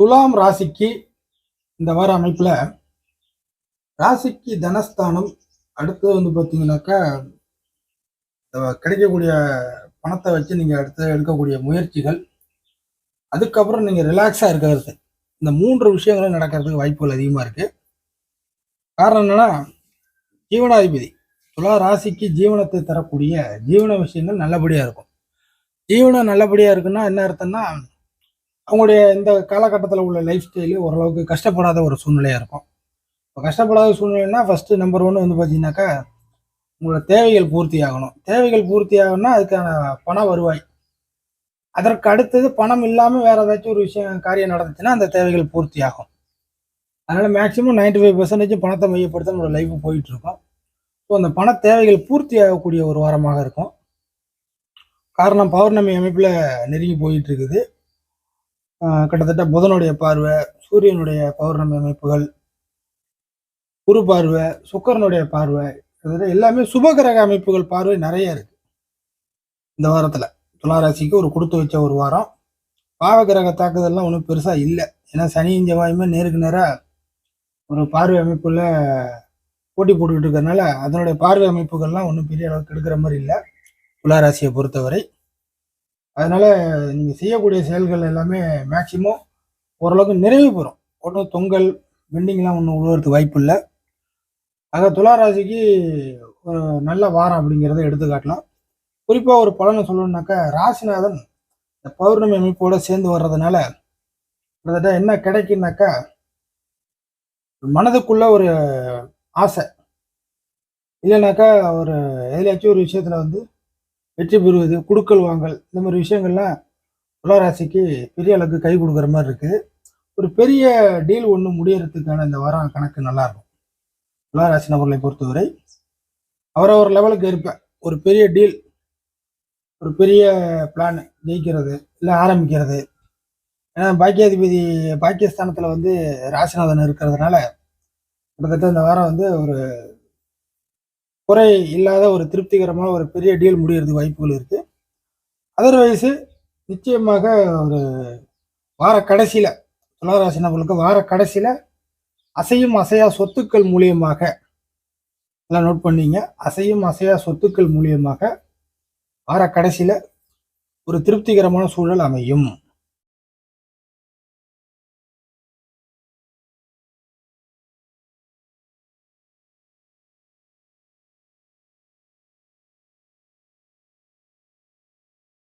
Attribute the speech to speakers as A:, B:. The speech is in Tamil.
A: துலாம் ராசிக்கு இந்த வார அமைப்பில் ராசிக்கு தனஸ்தானம் அடுத்தது வந்து பார்த்தீங்கன்னாக்கா கிடைக்கக்கூடிய பணத்தை வச்சு நீங்கள் அடுத்து எடுக்கக்கூடிய முயற்சிகள். அதுக்கப்புறம் நீங்கள் ரிலாக்ஸாக இருக்கிறது. இந்த மூன்று விஷயங்களும் நடக்கிறதுக்கு வாய்ப்புகள் அதிகமாக இருக்குது காரணம் என்னென்னா ஜீவனாதிபதி. துலா ராசிக்கு ஜீவனத்தை தரக்கூடிய ஜீவன விஷயங்கள் நல்லபடியாக இருக்கும். ஜீவனம் நல்லபடியாக இருக்குன்னா என்ன அர்த்தம்னா அவங்களுடைய இந்த காலகட்டத்தில் உள்ள லைஃப் ஸ்டைலு ஓரளவுக்கு கஷ்டப்படாத ஒரு சூழ்நிலையாக இருக்கும். இப்போ கஷ்டப்படாத சூழ்நிலைன்னா ஃபஸ்ட்டு நம்பர் ஒன்று வந்து பார்த்தீங்கன்னாக்கா உங்களோட தேவைகள் பூர்த்தி ஆகணும். தேவைகள் பூர்த்தி ஆகணும்னா அதுக்கான பண வருவாய். அதற்கு அடுத்தது பணம் இல்லாமல் வேறு ஏதாச்சும் ஒரு விஷயம் காரியம் நடந்துச்சுன்னா அந்த தேவைகள் பூர்த்தி ஆகும். அதனால் மேக்ஸிமம் நைன்டி ஃபைவ் பர்சன்டேஜ் பணத்தை மையப்படுத்த நம்மளோட லைஃப் போயிட்டுருக்கோம் ஸோ அந்த பண தேவைகள் பூர்த்தி ஆகக்கூடிய ஒரு வாரமாக இருக்கும். காரணம் பௌர்ணமி அமைப்பில் நெருங்கி போயிட்டு இருக்குது. கிட்டத்தட்ட புதனுடைய பார்வை சூரியனுடைய பௌர்ணமி அமைப்புகள் குரு பார்வை சுக்கரனுடைய பார்வை கிட்டத்தட்ட எல்லாமே சுபகிரக அமைப்புகள் பார்வை நிறைய இருக்கு. இந்த வாரத்தில் துளாராசிக்கு ஒரு கொடுத்து வச்ச ஒரு வாரம். பாவகிரக தாக்குதல்லாம் ஒன்றும் பெருசாக இல்லை. ஏன்னா சனியும் செவ்வாயுமே நேருக்கு நேராக ஒரு பார்வை அமைப்புல போட்டி போட்டுக்கிட்டு இருக்கிறதுனால அதனுடைய பார்வை அமைப்புகள்லாம் ஒன்றும் பெரிய அளவுக்கு எடுக்கிற மாதிரி இல்லை. துளாராசியை பொறுத்தவரை. அதனால் நீங்கள் செய்யக்கூடிய செயல்கள் எல்லாமே மேக்சிமம் ஓரளவுக்கு நிறைவு பெறும். ஒன்றும் தொங்கல் பெண்டிங்லாம் ஒன்றும் உழுவுறதுக்கு வாய்ப்பு இல்லை. ஆக துளாராசிக்கு ஒரு நல்ல வாரம் அப்படிங்கிறத எடுத்துக்காட்டலாம் குறிப்பாக ஒரு பலனை சொல்லணும்னாக்கா ராசிநாதன் இந்த பௌர்ணமி அமைப்போடு சேர்ந்து வர்றதுனால கிட்டத்தட்ட என்ன கிடைக்குனாக்கா மனதுக்குள்ள ஒரு ஆசை. இல்லைனாக்கா ஒரு எதுலையாச்சும் ஒரு விஷயத்தில் வந்து வெற்றி பெறுவது குடுக்கல் வாங்கல் இந்த மாதிரி விஷயங்கள்லாம் துளாராசிக்கு பெரிய அளவுக்கு கை கொடுக்குற மாதிரி இருக்குது. ஒரு பெரிய டீல் ஒன்று முடியறதுக்கான இந்த வாரம் கணக்கு நல்லா இருக்கும் துளாராசி நபர்களை பொறுத்தவரை அவரவர் லெவலுக்கு இருப்ப ஒரு பெரிய டீல் ஒரு பெரிய பிளான் ஜெயிக்கிறது இல்லை ஆரம்பிக்கிறது. ஏன்னா பாக்கியாதிபதி பாக்கியஸ்தானத்தில் வந்து ராசிநாதன் இருக்கிறதுனால கிட்டத்தட்ட இந்த வாரம் வந்து ஒரு குறை இல்லாத ஒரு திருப்திகரமான ஒரு பெரிய டீல் முடியறதுக்கு வாய்ப்புகள் இருக்குது அதர்வைஸு நிச்சயமாக ஒரு வார கடைசியில் துளாராசி நபர்களுக்கு வார கடைசியில் அசையும் அசையா சொத்துக்கள் மூலியமாக எல்லாம் நோட் பண்ணிங்க. அசையும் அசையா சொத்துக்கள் மூலியமாக வார கடைசியில் ஒரு திருப்திகரமான சூழல் அமையும்.